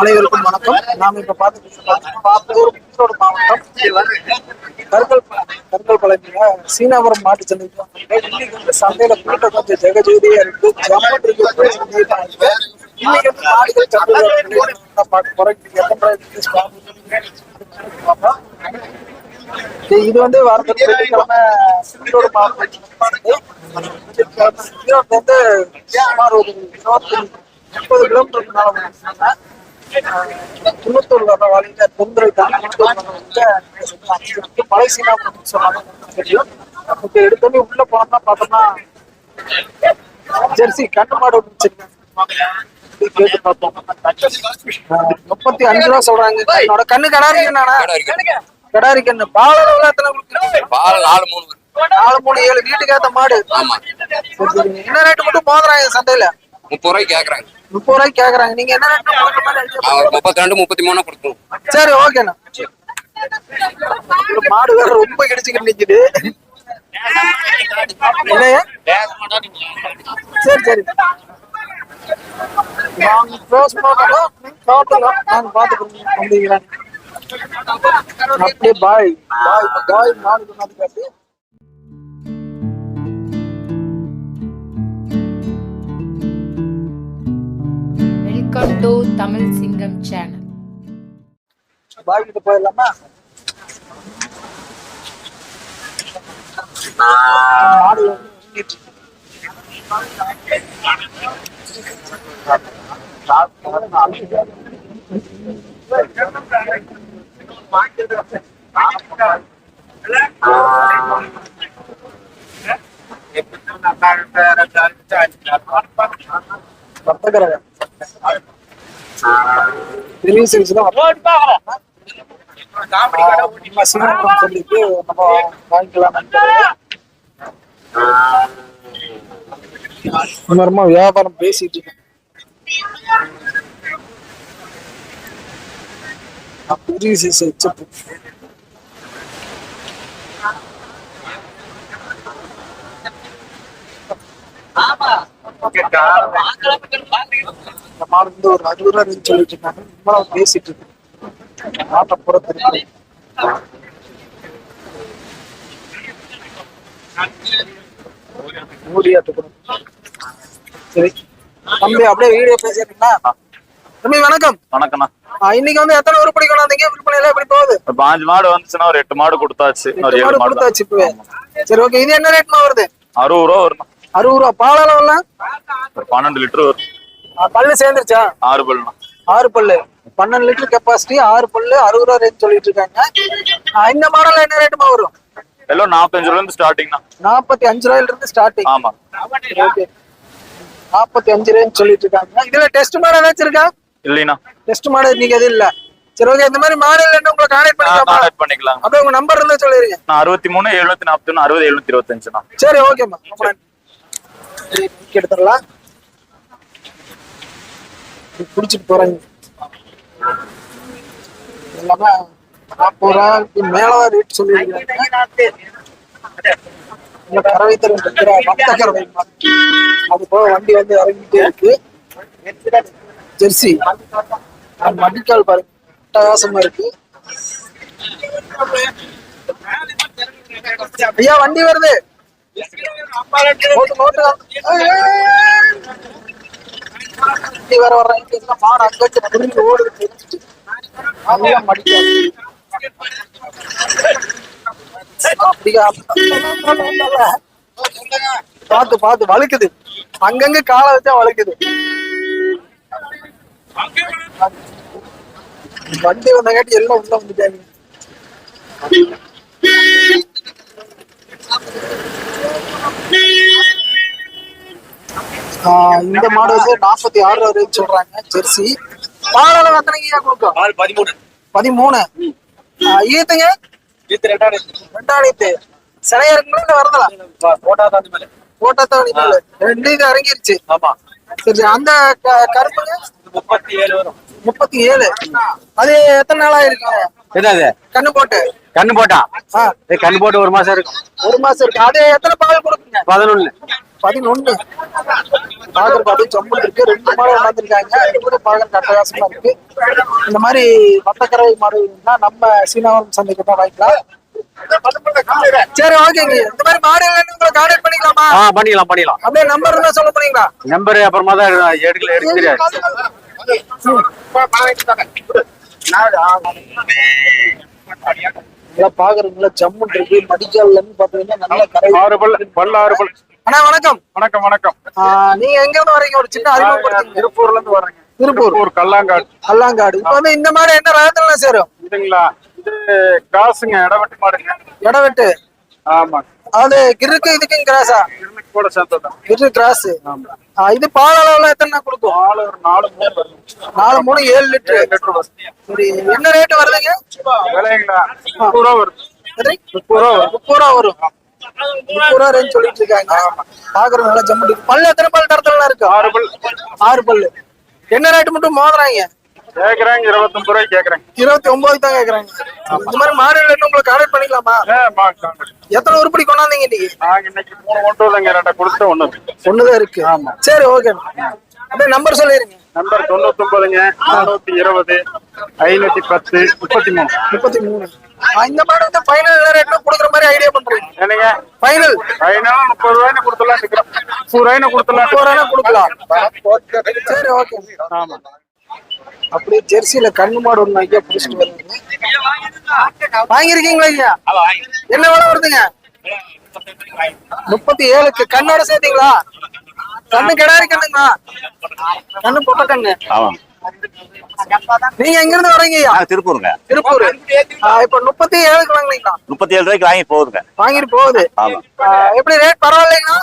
அனைவருக்கும் வணக்கம். நாம இப்ப பார்த்துட்டு ஈரோடு மாவட்டம் கருங்கல் கருங்கல் பழமையில சீனாபுரம் மாட்டு சந்தைக்கு இன்னைக்கு வந்து சந்தையில கூட்டம் கொஞ்சம் ஜெகஜோதியா இருக்கு. ஜம்மன் இன்னைக்கு வந்து மாடுகள் சந்தையில பார்க்க போறோம். எத்தனை இது வந்து வாரத்துக்கு வெள்ளிக்கிழமை ஈரோடு மாவட்டம் சந்தை. ஈரோடு சுமார் ஒரு இருபத்தி முப்பது கிலோமீட்டருக்கு மேல வந்தாங்க குன்னத்தூர் வர வழியில தொந்தரை மலை சீனா சொன்னாங்க. தெரியும். இப்போ எடுத்தோடனே உள்ள போனோம்னா பார்த்தோம்னா ஜெர்சி கண்ணு மாடு முப்பத்தி அஞ்சு ரூபா சொல்றாங்க. என்னோட கண்ணு கடாரி கடாரி கண்ணு. பாலர் எத்தனை கொடுக்குறீங்க? பால் நாலு மூணு. நாலு மூணு ஏழு வீட்டுக்கு ஏத்த மாடு. ஆமா. என்ன ரேட்டு மட்டும் மோதுறாங்க சந்தையில? முப்பது ரூபாய்க்கு கேக்குறாங்க. முப்பது ரூபாய்க்கு கேக்குறாங்க. நீங்க என்ன முப்பத்தி ரெண்டு முப்பத்தி மூணு கொடுக்கணும் சரி ஓகேண்ணா மாடு வேற ரொம்ப இடிச்சுக்கிட்டு நிக்குது? சரி சரி. நாங்க க்ளோஸ் பண்ணோம் நாங்க பாத்துக்கிறோம் அப்படியே பாய் பாய் பாய் மாடு கொண்டாந்து வெல்கம் டு தமிழ் சிங்கம் சேனல் பாய் கிட்ட போயிடலாமா வர்த்தகரக பெரிய சைஸ் தான் நம்ம சீனாபுரம் சொல்லிட்டு நம்ம வாங்கிக்கலாம் வியாபாரம் பேசிட்டு இருக்கோம் பெரிய சைஸ் இந்த மாடு வந்து ஒரு அறுபது ரூபா ரேஞ்ச் சொல்லிட்டு பேசிட்டு புறத்திருக்கு சரி தம்பி அப்படியே வீடியோ பேசிட்டீங்களா தம்பி வணக்கம். வணக்கண்ணா ஆ, இன்னைக்கு வந்து எத்தனை உருப்படி கொண்டாந்தீங்க விற்பனையில எப்படி போகுது? இப்ப அஞ்சு மாடு வந்துச்சுன்னா ஒரு எட்டு மாடு கொடுத்தாச்சு. ஒரு ஏழு மாடு. கொடுத்தாச்சு இப்பவே. சரி ஓகே இது என்ன ரேட்மா வருது? அறுபது ரூபா வரும் அறுபது ரூபா. பாலளவுலாம் ஒரு பன்னெண்டு லிட்டர் வரும் பல்லு சேர்ந்துருச்சா? ஆறு பல்லுண்ணா ஆறு பல்லு. பன்னெண்டு லிட்டர் கெப்பாசிட்டி ஆறு பல்லு அறுபது ரூபா ரேட் சொல்லிட்டு இருக்காங்க. இந்த மாடல் என்ன ரேட்டுமா வரும்? எல்லாம் நாற்பத்தஞ்சு இருந்து ஸ்டார்டிங்ண்ணா நாற்பத்தி அஞ்சு ரூபாயில இருந்து ஸ்டார்டிங் ஆமா. ஓகே நாற்பத்தி அஞ்சு ரேஞ்ச் சொல்லிட்டு இருக்காங்க. இதுல டெஸ்ட் மாடல் ஏதாச்சும் இருக்கா இல்லைண்ணா. டெஸ்ட் மாடல் நீங்க எதுவும் இல்ல. சரி ஓகே இந்த மாதிரி மாடல் என்ன உங்களை கான்டாக்ட் பண்ணிக்கலாமா? கான்டாக்ட் பண்ணிக்கலாம் அப்படியே உங்க நம்பர் இருந்தா சொல்லிருங்க. நான் அறுபத்தி மூணு எழுநூத்தி நாற்பத்தி அறுபது எழுநூத்தி இருபத்தஞ்சுண்ணா. சரி ஓகேம்மா ரொம்ப நன்றி. சரி, மிக்க எடுத்துடலாம். குடிச்சிட்டு போறாங்க எல்லாமே நாற்பது ரூபாய்க்கு மேலதான் ரேட் சொல்லியிருக்காங்க இந்த கறவை தரம் இருக்கிற மத்த கறவை அது போக வண்டி வந்து இறங்கிட்டே இருக்கு. ஜெர்சி. மடிக்கால் பாருங்க. அட்டகாசமா இருக்கு. ஐயா வண்டி வருது. வர மாடு அங்க வச்சு புரிஞ்சு ஓடுது பாத்து பாத்து வழுக்குது அங்கங்க காலை வச்சா வழுக்குது வண்டி வந்தங்காட்டி எல்லாம் உள்ள வந்துட்டாங்க இந்த மாடு வந்து நாற்பத்தி ஆறு ரேட் சொல்றாங்க ஜெர்சி. பாலளவு எத்தனைங்க கொடுக்கும் பால் பதிமூணு. பதிமூணு. ஈத்துங்க இது ரெண்டாயிரம் ரெண்டாயிரத்து சிலையா இருக்குங்களா இல்ல வரதலா? போட்டா தான் மேல. போட்டா தான் ரெண்டு இது இறங்கிருச்சு. ஆமா. சரி அந்த கருப்புங்க முப்பத்தி ஏழு வரும். முப்பத்தி ஏழு. அது எத்தனை நாளா இருக்கு என்னது? கண்ணு போட்டு. கண்ணு போட்டா? கண்ணு போட்டு ஒரு மாசம் இருக்கும். ஒரு மாசம் இருக்கு. அது எத்தனை பால் கொடுக்குங்க? பதினொன்னு. பதினொன்னு. பாக்குறதுக்கு அப்படியே ஜம்மு இருக்கு. ரெண்டு மாடு வளர்ந்துருக்காங்க ரெண்டு கூட பாக்குறதுக்கு அட்டகாசமா இருக்கு. இந்த மாதிரி மட்டக்கறவை மாடு இருந்தா நம்ம சீனாவரம் சந்தைக்கு தான் வாங்கிக்கலாம். சரி ஓகேங்க இந்த மாதிரி மாடு உங்களை கான்டாக்ட் பண்ணிக்கலாமா? ஆ பண்ணிக்கலாம் பண்ணிக்கலாம். அப்படியே நம்பர் இருந்தா சொல்ல போறீங்களா நம்பர் அப்புறமா தான் எடுக்கல எடுக்க தெரியாது. இதெல்லாம் பாக்குறதுல ஜம்மு இருக்கு. மடிக்கால்ல இருந்து பாத்தீங்கன்னா நல்ல கரை ஆறு பல் பல் ஆறு அண்ணா வணக்கம். வணக்கம் வணக்கம். நீங்க எங்க இருந்து வரீங்க ஒரு சின்ன அறிமுகப்படுத்துங்க. திருப்பூர்ல இருந்து வர்றேங்க. திருப்பூர். கல்லாங்காடு. அல்லாங்காடு இப்ப வந்து இந்த மாடு என்ன ரகத்துல சேரும்? இதுங்களா? இது காசுங்க இடவெட்டு மாடுங்க. இடவெட்டு ஆமா அது கிருக்கு இதுக்கும் கிராஸா கூட சேர்த்ததான் கிரு கிராஸ் இது பால் அளவுல எத்தனை கொடுக்கும் ஒரு நாலு மூணு நாலு மூணு ஏழு லிட்டர். லிட்டர் சரி என்ன ரேட் வருதுங்க? விலைங்களா? முப்பது ரூபா வருது. முப்பது ரூபா. முப்பது ரூபா வரும். முப்பது ரூபா ரேஞ்ச் சொல்லிட்டு இருக்காங்க. பாக்குறது நல்லா ஜம்மு இருக்கு. பல்லு எத்தனை பல் தரத்துல இருக்கு? ஆறு பல். ஆறு பல்லு. என்ன ரேட் மட்டும் மோதுறாங்க? கேக்குறாங்க இருபத்தொன்பது ரூபாய்க்கு கேக்குறாங்க. இருபத்தி ஒன்பது தான் கேக்குறாங்க. இந்த மாதிரி மாடுகள் என்ன உங்களுக்கு கான்டாக்ட் பண்ணிக்கலாமா. எத்தனை உருப்படி கொண்டாந்தீங்க இன்னைக்கு? நாங்க இன்னைக்கு மூணு கொண்டு வரலங்க ரெண்டை கொடுத்து ஒண்ணு. ஒண்ணுதான் இருக்கு. சரி ஓகே அப்படியே நம்பர் சொல்லிருங்க. நம்பர் தொண்ணூத்தி ஒன்பதுங்க நானூத்தி இருபது ஐநூத்தி பத்து முப்பத்தி மூணு முப்பத்தி மூணு இந்த மாடு வந்து ஃபைனல் ரேட்ல கொடுக்குற மாதிரி ஐடியா பண்றீங்க? என்னங்க? ஃபைனல் ஐநூறு முப்பது ரூபாய்னு கொடுத்துலாம் நிக்கிறோம் நூறு ரூபாய்னு கொடுத்துலாம் முப்பது ரூபா கொடுக்கலாம். சரி ஓகே ஆமா. அப்படியே ஜெர்சியில கண்ணு மாடு ஒண்ணு ஐயா பிடிச்சிட்டு வருவாங்க வாங்கிருக்கீங்களா ஐயா என்ன விலை வருதுங்க? முப்பத்தி ஏழுக்கு கண்ணோட சேர்த்தீங்களா? கண்ணு கிடாரி கண்ணுங்களா? கண்ணு போட்ட கண்ணு. நீங்க எங்க இருந்து வரீங்க ஐயா? திருப்பூருங்க. திருப்பூர். இப்ப முப்பத்தி ஏழுக்கு வாங்குனீங்களா? முப்பத்தி ஏழு ரூபாய்க்கு வாங்கி போகுதுங்க. வாங்கிட்டு போகுது. எப்படி ரேட் பரவாயில்லைங்களா?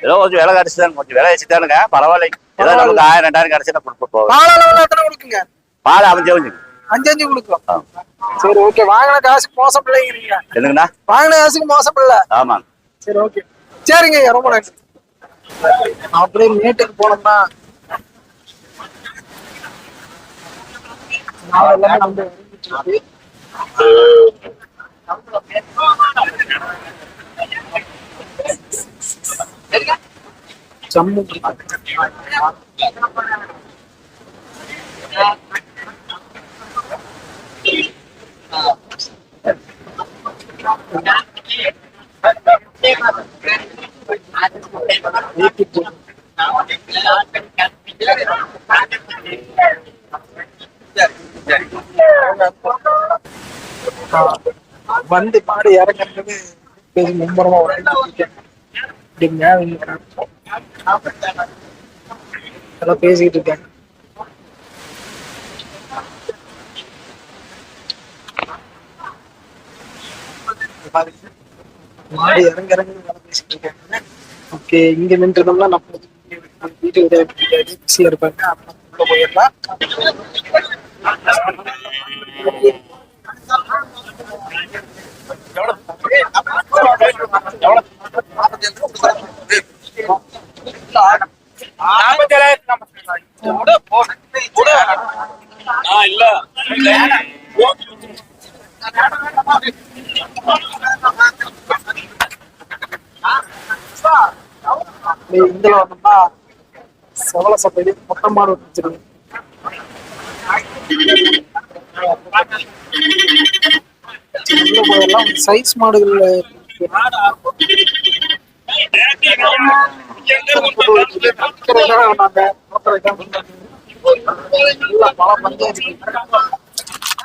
ஏதோ கொஞ்சம் விலை கிடைச்சுதான் கொஞ்சம் விலை வச்சுதானுங்க பரவாயில்ல ஏதோ நமக்கு ஆயிரம் ரெண்டாயிரம் கிடைச்சா கொடுத்து போகுது பால் அளவுல எத்தனை கொடுக்குங்க? பால் அமைஞ்சு கொஞ்சம் அஞ்சு அஞ்சு கொடுக்கும். சரி ஓகே வாங்கின காசுக்கு மோசம் பிள்ளைங்கிறீங்க என்னங்கண்ணா? வாங்கின காசுக்கு மோசம் பிள்ளை ஆமாங்க. சரி ஓகே சரிங்க ரொம்ப நன்றி. அப்படியே மேட்டுக்கு போனோம்னா எல்லாமே நம்ம. ஜம்மு வந்து மாடு இறங்குறது பெரிய மும்பரமா அப்படிங்க எல்லாம் பேசிக்கிட்டு இருக்கேன். மாடி இறங்க இறங்க வேலை பேசிட்டு இருக்காங்க ஓகே இங்க நின்றுதோம்னா நம்ம வீட்டு உதவி பிஸியா இருப்பாங்க. உள்ள போயிடலாம். அப்படியே இதுல வந்தோம்னா செவல சப்பையில மொட்டை மாடு வச்சிருக்கு சைஸ் மாடுகள்ல இருக்கு. விக்கிறதா நாங்க ஓட்டுறதா நல்லா பல பஞ்சாயத்து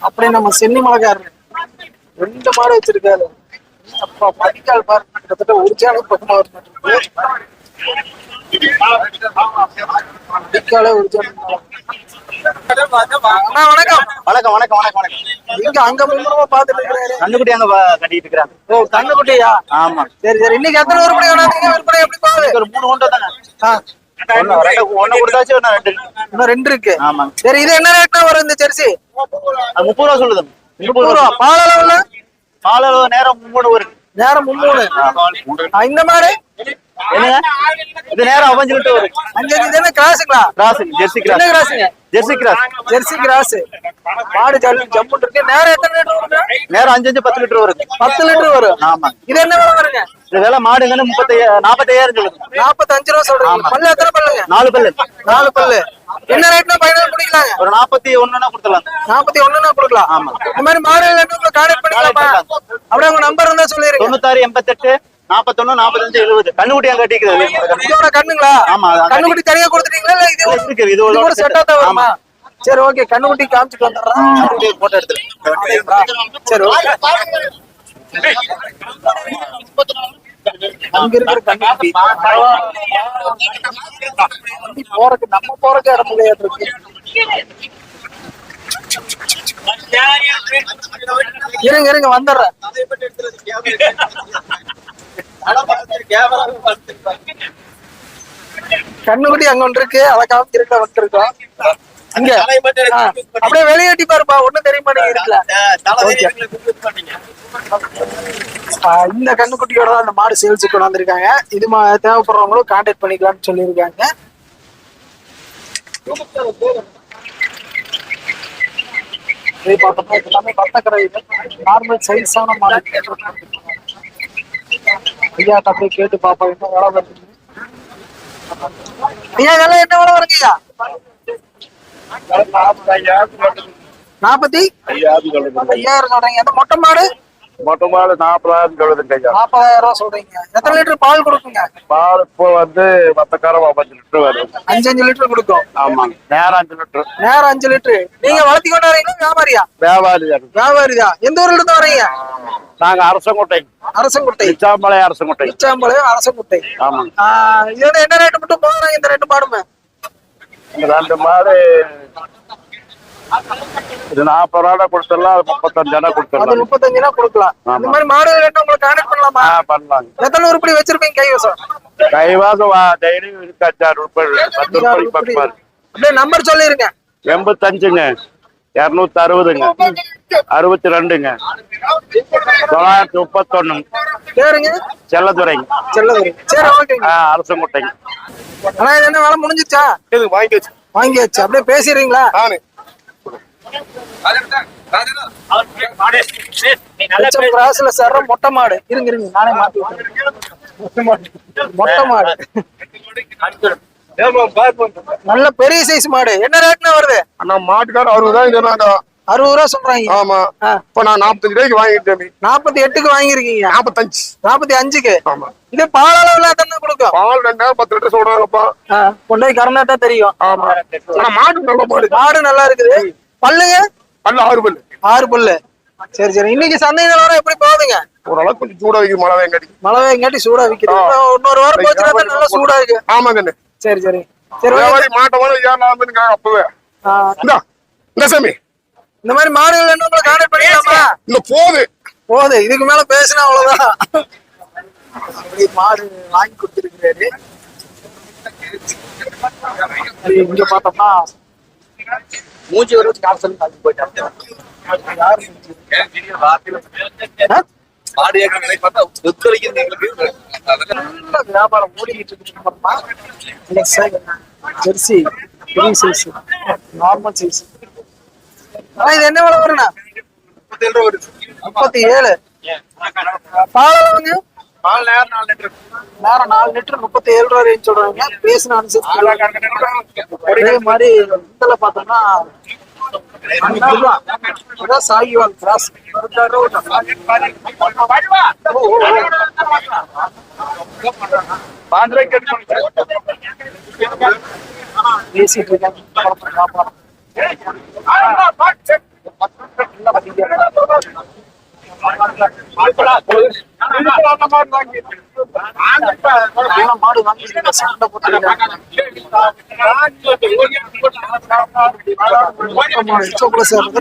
அப்படியே நம்ம சென்னி மலைக்காரர். ரெண்டு மாடு வச்சிருக்காரு. அப்பா மடிக்கால் பாரு. கிட்டத்தட்ட ஒரு சேனல் பக்கமா வருது. வணக்கம் வணக்கம் வணக்கம் வணக்கம். வணக்கம் இங்க அங்க மும்முரமா பாத்துட்டு இருக்கிறாரு? கண்ணுக்குட்டி அங்க வ- கட்டிட்டு இருக்கிறாங்க. ஓ கண்ணுக்குட்டியா? ஆமா. சரி சரி. இன்னைக்கு எத்தனை உருப்படி வேணாங்க விற்பனை எப்படி போகுது? ஒரு மூணு கொண்டு தாங்க ஆ, ஒண்ணு ரெண்டு கொடுத்தாச்சு இன்னும் ரெண்டு இருக்கு. ஆமாங்க சரி இது என்ன ரேட்னா வரும் இந்த ஜெர்சி அது முப்பது ரூபா சொல்லுது. முப்பது ரூபா பால் அளவுல? பால் அளவு நேரம் நேரம் மும்மூணு ஆ, இந்த மாடு என்னங்க? இது நேரம் அஞ்சு லிட்டர் வரும் அஞ்சு தானே கிராஸுங்களா கிராஸ் ஜெர்சி என்ன கிராஸ் கிராஸுங்க ஜெர்சி கிராஸ் ஜெர்சி கிராஸ் மாடு ஜல்லி ஜம்பு இருக்கு. நேரம் எத்தனை லிட்டர் வருங்க? நேரம் அஞ்சு அஞ்சு பத்து லிட்டர் வருது. பத்து லிட்டர் வரும். ஆமா. இது என்ன விலை வருங்க? இது விலை மாடுங்கன்னு முப்பத்தி நாற்பத்தையாயிரம் சொல்லுது. நாற்பத்தஞ்சு ரூபா சொல்றீங்க. பல்லு எத்தனை பல்லுங்க? நாலு பல்லு. நாலு பல்லு. என்ன ரேட்னா ஃபைனல் பண்ணிக்கலாங்க ஒரு நாற்பத்தி ஒண்ணுன்னா கொடுத்துடலாம். நாற்பத்தி ஒண்ணுனா கொடுக்கலாம். ஆமா. இந்த மாதிரி மாடு கான்டாக்ட் பண்ணிக்கலாமா? அப்படியே உங்க நம்பர் இருந்தா சொல்லிருங்க தொண்ணூத்தாறு எண்பத்தெட்டு நாற்பத்தொன்னு நாற்பத்தஞ்சு எழுபது கண்ணுக்குட்டி அங்க கட்டிக்குது இதோட கண்ணுங்களா? ஆமா, கண்ணுக்குட்டி தனியா கொடுத்துட்டீங்களா இது இது ஒரு செட்டா தான் சரி ஓகே கண்ணுக்குட்டி காமிச்சிட்டு வந்துடுறேன். போட்டோ எடுத்து சரி ஓகே அங்க இருக்கிற கண்ணுக்குட்டி. வண்டி போறதுக்கு நம்ம போறதுக்கு இடம் முடியாது இருக்கு. இருங்க இருங்க வந்துடுறேன். கண்ணுக்குட்டி அங்க ஒன்று இருக்கு அதை காமிச்சிருக்க வந்துருக்கோம். இங்க. அப்படியே வெளியேட்டி பாருப்பா ஒண்ணும் தெரிய மாட்டேங்குது ஆ, இந்த கண்ணுக்குட்டியோட தான் அந்த மாடு சேல்ஸுக்கு கொண்டு வந்திருக்காங்க. இது மா தேவைப்படுறவங்களும் கான்டாக்ட் பண்ணிக்கலாம்னு சொல்லியிருக்காங்க. இதே பார்த்தோம்னா எல்லாமே பத்தக்கரை நார்மல் சைஸான மாடு. ஐயா அப்படியே கேட்டு பாப்பா என்ன வேலை வருது ஐயா இதெல்லாம் என்ன வேலை வருங்க ஐயா நாற்பத்தி? ஐயாயிரம் சொல்றீங்க. அந்த மொட்டை மாடு? மொத்தமால நாற்பதாயிரம் சொல்லுதுங்க ஐயா. நாற்பதாயிரம் ரூபாய் சொல்றீங்க. எத்தனை லிட்டர் பால் கொடுக்குங்க பால் இப்போ வந்து மத்தக்காரம் அஞ்சு லிட்டர் வரும். அஞ்சு அஞ்சு லிட்டர் கொடுக்கும். ஆமாங்க. நேரம் அஞ்சு லிட்டர். நேரம் அஞ்சு லிட்டர். நீங்க வளர்த்தி கொண்டு வரீங்களா வியாபாரியா? வியாபாரி வியாபாரிதா எந்த ஊர்ல இருந்து வரீங்க? நாங்க அரசங்கோட்டை. அரசங்குட்டை. இச்சாமலை அரசங்கோட்டை. உச்சாம்பாளையம் அரசங்குட்டை. ஆஹ் இதோட என்ன ரேட் மட்டும் போகிறாங்க இந்த ரெண்டு பாடுமே. இந்த ரெண்டு மாடு இது நாற்பது ரூபா கொடுத்துடலாம் அது முப்பத்தஞ்சு ரூபா அது கொடுத்துடலாம் முப்பத்தஞ்சு ரூபா கொடுக்கலாம். இந்த மாதிரி மாடு வேணும் உங்களுக்கு கான்டாக்ட் பண்ணலாமா? ஆ பண்ணலாங்க. எத்தனை உருப்படி வச்சிருப்பீங்க கைவசம்? கைவாசம் வா டெய்லி இருக்கு அஞ்சாறு ரூபாய் பத்து ரூபாய் பக்கம். அப்படியே நம்பர் சொல்லிருங்க. எண்பத்தஞ்சுங்க. இரநூத்தி அறுபதுங்க அறுபத்தி ரெண்டுங்க தொள்ளாயிரத்தி முப்பத்தொன்னு. செல்லதுரைங்க. அரசங்குட்டைங்க ஆனா இது என்ன வேலை முடிஞ்சிச்சா? இது வாங்கி வச்சு. வாங்கியாச்சு. அப்படியே பேசிடுறீங்களா? மொட்டை மாடு. இருங்க இருங்க. நானே மாத்தி விட்டுறேன். மொட்டை மாடு. நல்ல பெரிய சைஸ் மாடு. என்ன ரேட்னா வருது? அண்ணா மாட்டுக்காரர் அறுபது தான் சொன்னாங்க அறுபது ரூபா சொல்றாங்க. ஆமா. இப்ப நான் நாற்பத்தஞ்சு ரூபாய்க்கு வாங்கிட்டேன் நாற்பத்தி எட்டுக்கு வாங்கியிருக்கீங்க. நாற்பத்தஞ்சு. நாற்பத்தி அஞ்சுக்கு ஆமா. இது பால் அளவுல தானே கொடுக்கும்? பால் ரெண்டாயிரம் பத்து லிட்டர் சொல்றாங்கப்பா கொண்டு போய் கறந்தாட்டா தெரியும். ஆமா. ஆனா மாடு நல்ல மாடு. மாடு நல்லா இருக்குது. பல்லுங்க? நல்ல ஆறு பல்லு. ஆறு பல்லு. சரி சரி. இன்னைக்கு சந்தை நிலவரம் எப்படி போகுதுங்க? ஓரளவுக்கு கொஞ்சம் சூடா வைக்கும் மழை வெங்காட்டி மழை எங்காட்டி சூடா. இன்னும் இன்னொரு வாரம் போச்சுன்னா நல்லா சூடா இருக்கு. ஆமாங்க சரி சரி. சரி. வியாபாரி மாட்டை வாங்க ஏன் வந்துருங்க அப்பவே. இந்தா இந்த சாமி. இந்த மாதிரி மாடுகள் என்ன உங்களை கான்டாக்ட் பண்ணிக்கலாமா? இந்த போது. போகுது இதுக்கு மேல பேசினா அவ்வளவுதான். அப்படி மாடு வாங்கி கொடுத்துருக்காரு இங்க பார்த்தோம்னா மூஞ்சி ஒரு காசல் நல்ல வியாபாரம் ஓடிக்கிட்டு இருக்கு. ஜெர்சி பெரிய சைஸ் நார்மல் சைஸ் ஆனா இது என்ன விலை வருண்ணா முப்பத்தி ஏழு பால் அளவுங்க பால் நேரம் நாலு லிட்டர். நேரம் நாலு லிட்டர் முப்பத்தி ஏழு ரூபா ரேஞ்ச் சொல்றாங்க. பேசின அனுசரிச்சு. மாதிரி இதுல பார்த்தோம்னா அஞ்சு ரூபா. இதான் சாகிவால் கிராஸ் பாஞ்சு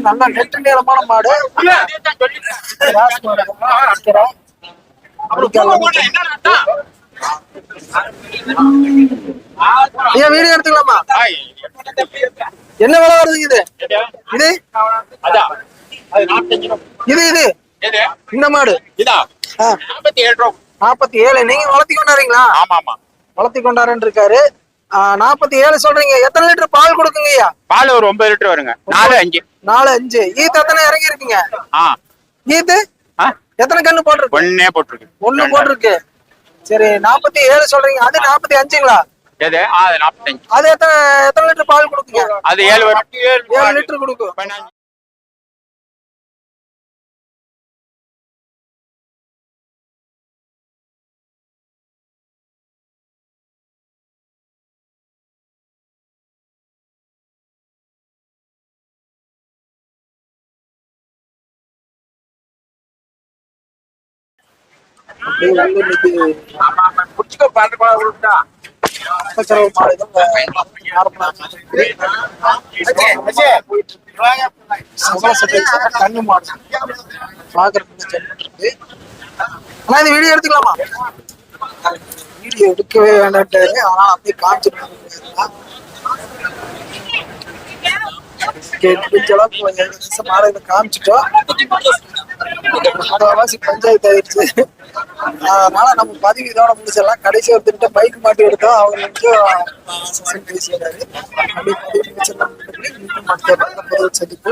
நல்ல நெட்டு நீளமான மாடு. ஐயா வீடியோ எடுத்துக்கலாமா என்ன விலை வருதுங்க இது இது இது. இது. இந்த மாடு. இதா? நாற்பத்தி ஏழு ரூபா. நாற்பத்தி ஏழு. நீங்க வளர்த்தி கொண்டாடுறீங்களா? ஆமா ஆமா வளர்த்தி கொண்டாருன்னு இருக்காரு நாற்பத்தி ஏழு சொல்றீங்க. எத்தனை லிட்டர் பால் கொடுக்குங்க ஐயா? பால் ஒரு ஒன்பது லிட்டர் வருங்க. நாலு அஞ்சு. நாலு அஞ்சு. ஈத்து எத்தனை இறங்கி இருக்கீங்க ஈத்து? எத்தனை கண்ணு போட்டிருக்கு? ஒன்னே போட்டிருக்கு. ஒண்ணு போட்டிருக்கு. சரி நாற்பத்தி ஏழு சொல்றீங்க. அது நாற்பத்தி அஞ்சுங்களா? எது? அது நாற்பத்தஞ்சு. அது எத்தனை எத்தனை லிட்டர் பால் கொடுக்குங்க? அது ஏழு ஏழு லிட்டர் கொடுக்கும். புடிச்சுக்கோ விட்டா சமரசத்தில் கண்ணு மாடு பாக்குறதுக்கு சென்றிருக்கு ஆனா இந்த வீடியோ எடுத்துக்கலாமா வீடியோ எடுக்கவே வேண்டாட்டாரு ஆனா அப்படியே காமிச்சிட்டு காமிச்சிட்டோம் பஞ்சாயத்து ஆயிடுச்சு அதனால நம்ம பதிவு இதோட முடிச்சிடலாம். கடைசி ஒருத்தர்கிட்ட பைக் மாட்டி எடுத்தோம். அவங்க வந்து பேசிடுறாரு. அப்படி பதிவு முடிச்சிடலாம். அடுத்த பதிவு சந்திப்பு